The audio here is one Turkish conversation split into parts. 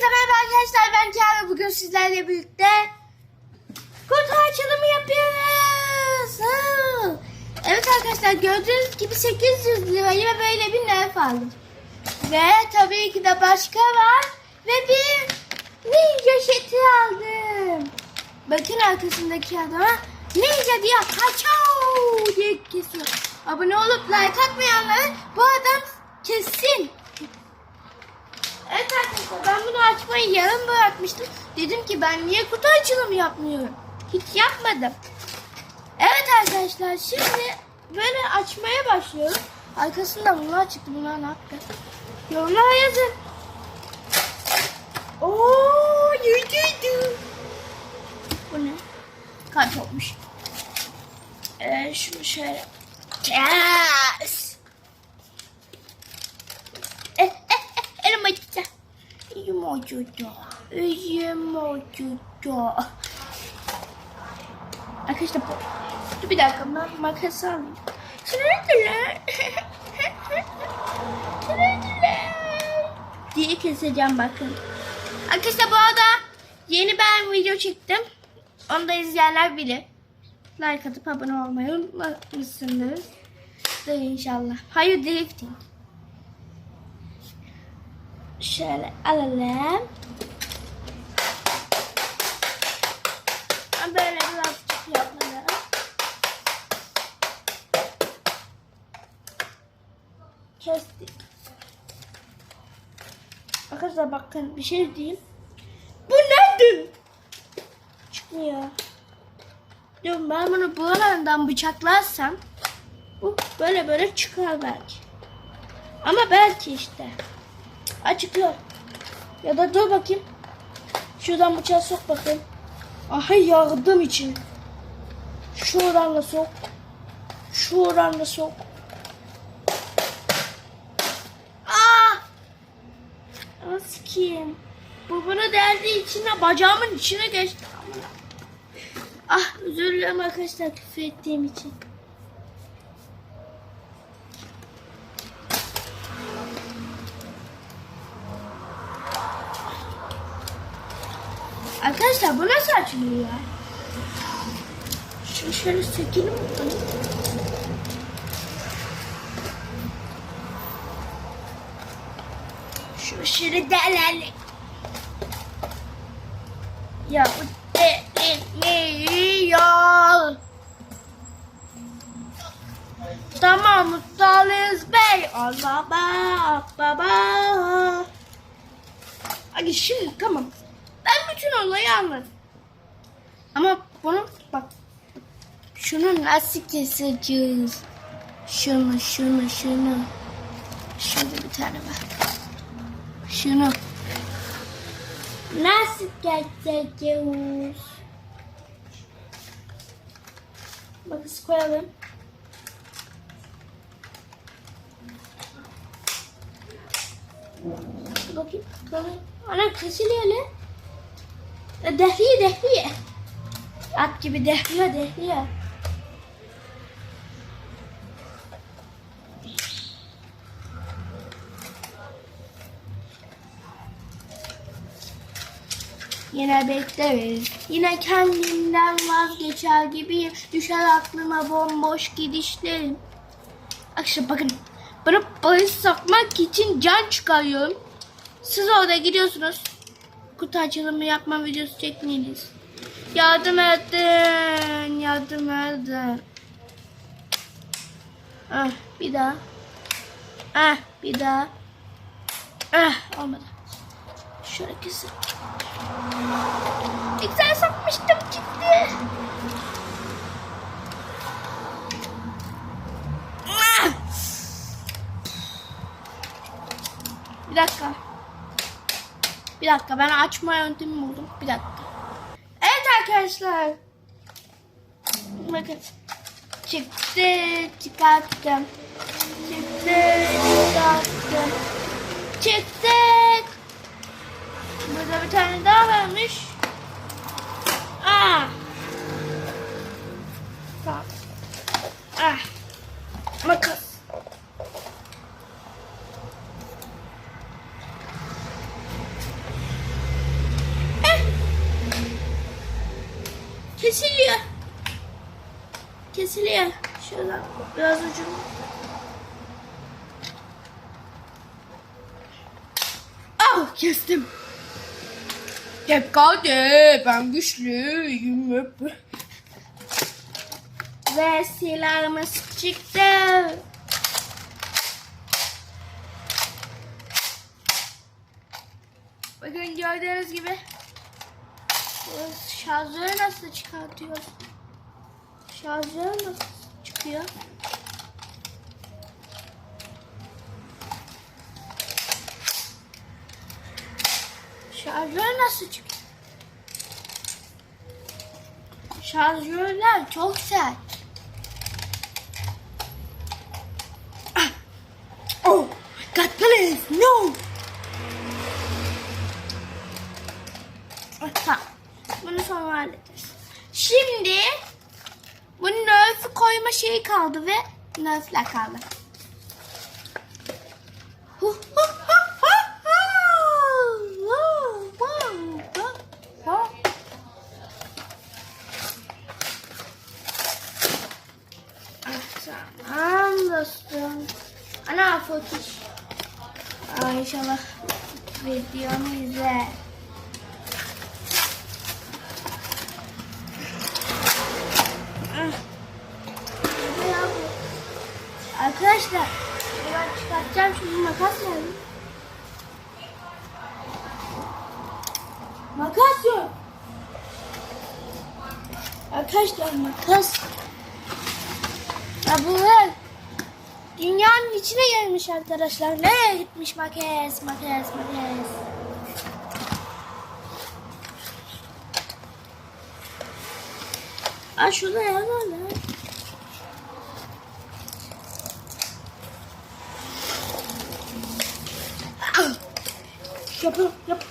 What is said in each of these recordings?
Hepinize merhaba arkadaşlar ben Kamil bugün sizlerle birlikte kutu açılımı yapıyoruz. Evet arkadaşlar gördüğünüz gibi 800 lirayı ve böyle bir nerf aldım. Ve tabii ki de başka var ve bir ninja seti aldım. Bakın arkasındaki adama ninja diye kaçao diye kesiyor. Abone olup like atmayanları bu adam kessin. Evet arkadaşlar ben bunu açmayı yarım bırakmıştım. Dedim ki ben niye kutu açılımı yapmıyorum? Hiç yapmadım. Evet arkadaşlar şimdi böyle açmaya başlıyorum. Arkasında bunlar çıktı. Bunlar ne yaptı? Yorumlara yazın. Oo, yüzdüydü. Bu ne? Kart olmuş. Ee, şunu şöyle. Yes. Elim acıdı. Elim acıdı. Arkadaşlar bu. Dur bir dakika ben makas alayım. Sırıdılar. Diye keseceğim bakın. Arkadaşlar bu arada yeni ben video çektim. Onu da izleyenler bilir. Like atıp abone olmayı unutmazsınız. Da inşallah. Hayır drifting. Şöyle alalım. Böyle birazcık yapalım. Kestik. Arkadaşlar bakın bir şey diyeyim. Bu nedir? Çıkmıyor. Dur ben bunu buralarından bıçaklarsam bu böyle böyle çıkar belki. Ama belki işte. Açıklıyor. Ya da dur bakayım. Şuradan bıçağı sok bakayım. Aha yardım için. Şuradan da sok. Şuradan da sok. Aa! Ama sikeyim. Bu bunu deldiği içine bacağımın içine geçti. Ah özür dilerim arkadaşlar küfür ettiğim için. Arkadaşlar bu nasıl açılıyor ya? Şunu şöyle sökelim bakalım. Şunu şöyle delelim. Ya bu delinmiyor. Tamam Mustalis Bey. Allah bak baba. Hadi şimdi tamam. Bütün olayı anladım. Ama bunu bak. Şunu nasıl keseceğiz? Şunu, şunu, şunu. Şurada bir tane var. Şunu. Nasıl keseceğiz? Bakız koyalım. Bakayım. Bakayım. Ana kesiliyor lan. E, Dehliye dehliye. At gibi dehliyor dehliyor. Yine bekleriz. Yine kendimden vazgeçer gibiyim. Düşer aklıma bomboş gidişlerim. Akşam bakın. Bana bahis sokmak için can çıkarıyorum. Siz orada gidiyorsunuz. Kutu açılımı yapma videosu çekmeliyiz. Yardım edin. Yardım edin. Ah, bir daha. Ah, bir daha. Ah, olmadı. Şöyle kesin. Güzel sokmuştum çıktı. Ah! Bir dakika. Bir dakika ben açma yöntemi buldum. Bir dakika. Evet arkadaşlar. Bakın. Çıktı. Çıkarttım. Çıktı. Çıkarttım. Çıktı. Burada bir tane daha varmış. Ah. Tamam. Ah. Makas. Kesiliyor. Kesiliyor. Şuradan biraz ucunu. Ah kestim. Hep kaldı. Ben güçlüyüm. Ve silahımız çıktı. Bakın gördüğünüz gibi şarjörü nasıl çıkartıyoruz? Şarjör nasıl çıkıyor? Şarjör nasıl çıkıyor? Şarjörler çok sert. Ah! Oh, God please, no! Ah, Tamam. Bunu sonra hallederiz. Şimdi nerf koyma şeyi kaldı ve nerfler kaldı. Tamam dostum. Ana fotiş. Ay inşallah videomu izle. Ah. Arkadaşlar ben çıkartacağım şimdi makas nerede? Makas yok. Arkadaşlar makas. Ya bunlar dünyanın içine gelmiş arkadaşlar. Nereye gitmiş makas, makas, makas. Aa şurada ya var lan. Yap yap.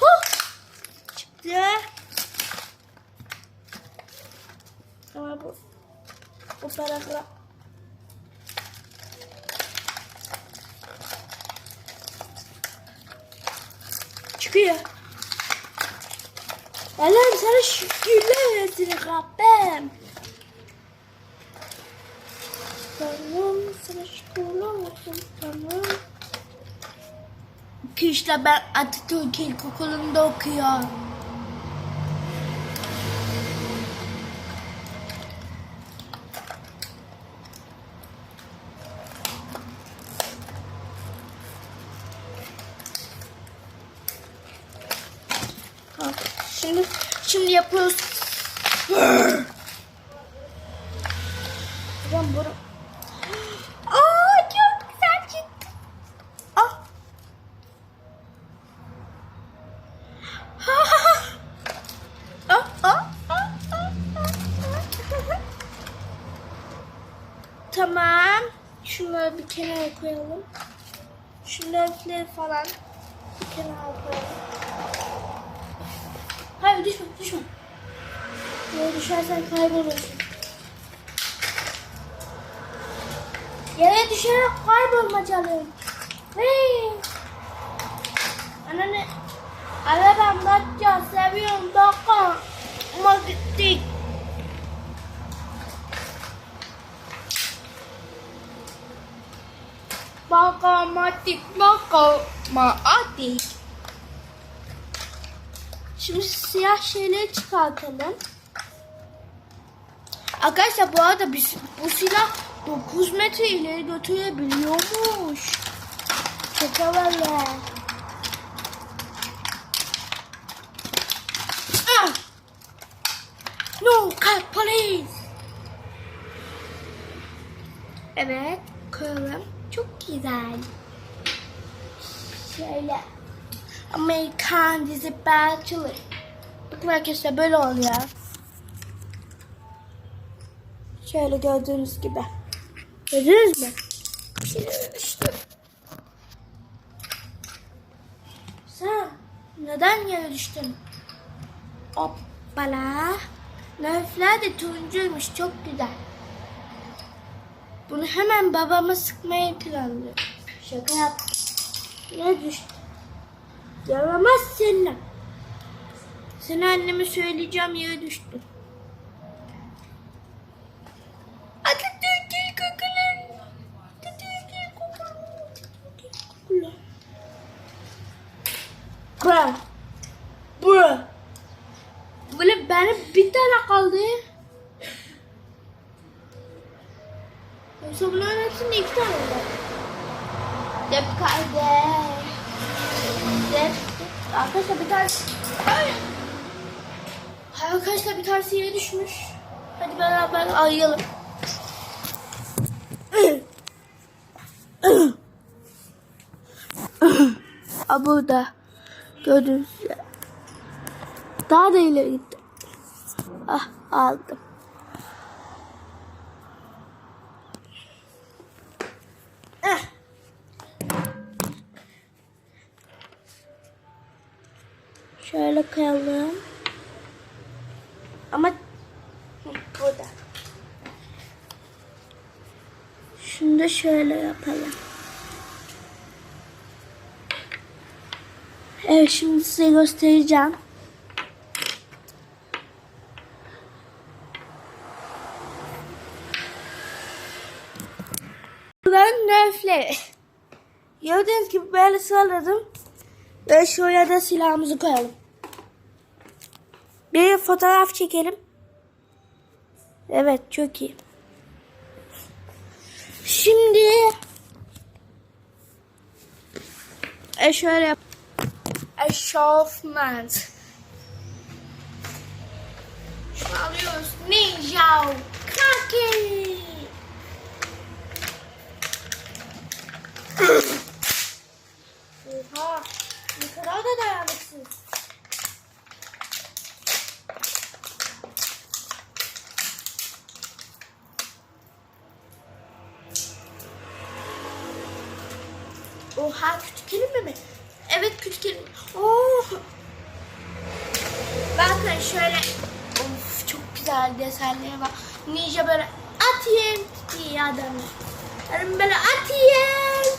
Huh! Çıktı. Ama bu bu paragraf çıkıyor. Allah'ım sana şükürler olsun Rabbim. Tamam sana şükürler olsun tamam. Kışla ben Atatürk İlkokulu'nda okuyorum. Şimdi şimdi yapıyoruz. Ben bunu. Aa çok güzel çıktı. Ah. Ah, ah, ah, ah, ah. Tamam. Şunları bir kenara koyalım. Şu lifleri falan bir kenara koyalım. Hayır düşme düşme. Yere düşersen kaybolursun. Yere düşerek kaybolmacalı. Hey. Anne. Arabam Datça seviyorum Dakika. Ama gittik. Bakamatik bakamatik. Şimdi siyah şeyleri çıkartalım. Arkadaşlar bu arada biz, bu silah 9 metre ileri götürebiliyormuş. Havalı. Ah! No, call police. Evet, koyalım. Çok güzel. Şöyle. Amerikan dizi Bachelor. Bakın arkadaşlar böyle oluyor. Şöyle gördüğünüz gibi. Gördünüz mü? Şöyle işte. Sen neden yere düştün? Hoppala. Nerfler de turuncuymuş. Çok güzel. Bunu hemen babama sıkmayı planlıyorum. Şaka yap. Yere düştü. Yaramaz seninle. Seni anneme söyleyeceğim yere düştün. Atatürk İlkokulu. Atatürk İlkokulu. Atatürk İlkokulu. Bra. Bra. Böyle benim bir tane kaldı. Hepsinde iki tane var. Dep kardeş. Dep. Arkadaşlar bir tanesi. Arkadaşlar bir tanesi yere düşmüş. Hadi beraber arayalım. Aa burada. Gördünüz. Daha da ileri gitti. Ah aldım. Şöyle koyalım. Ama burada. Şunu da şöyle yapalım. Evet şimdi size göstereceğim. Ben nöfleri. Gördüğünüz gibi böyle sıraladım. Ve şuraya da silahımızı koyalım. Bir fotoğraf çekelim. Evet çok iyi. Şimdi e şöyle yap. Eşofman. Şunu alıyoruz. Ninja. Oha küçük kelime mi? Evet küçük kelime. Oh. Bakın şöyle. Of çok güzel desenleri var. Ninja böyle atayım diye adam. Yani böyle atayım.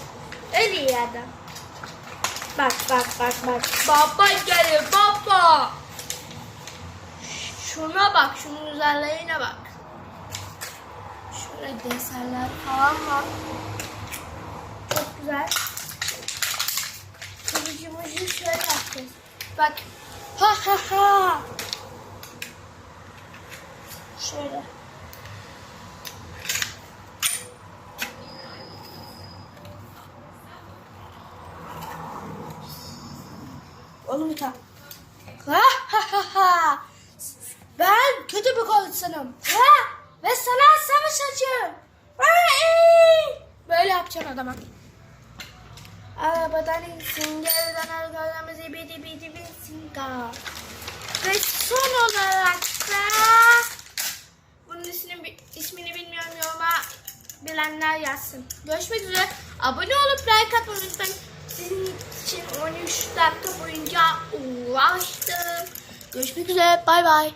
Öyle iyi adam. Bak bak bak bak. Baba geliyor baba. Şuna bak şunun güzelliğine bak. Şöyle desenler falan var. Çok güzel. Kılıcımızı şöyle yapacağız. Bak. Ha ha ha. Şöyle. Oğlum ta. Ha ha ha ha. Ben kötü bir konuşanım. Ha? Ve sana savaşacağım. Ay! Böyle yapacaksın adama. Arabadan insin, geriden arkalarımızı bidi bidi binsin ka. Ve son olarak da bunun ismini, ismini bilmiyorum yoruma bilenler yazsın. Görüşmek üzere. Abone olup like atmayı unutmayın. Sizin için 13 dakika boyunca uğraştım. Görüşmek üzere. Bay bay.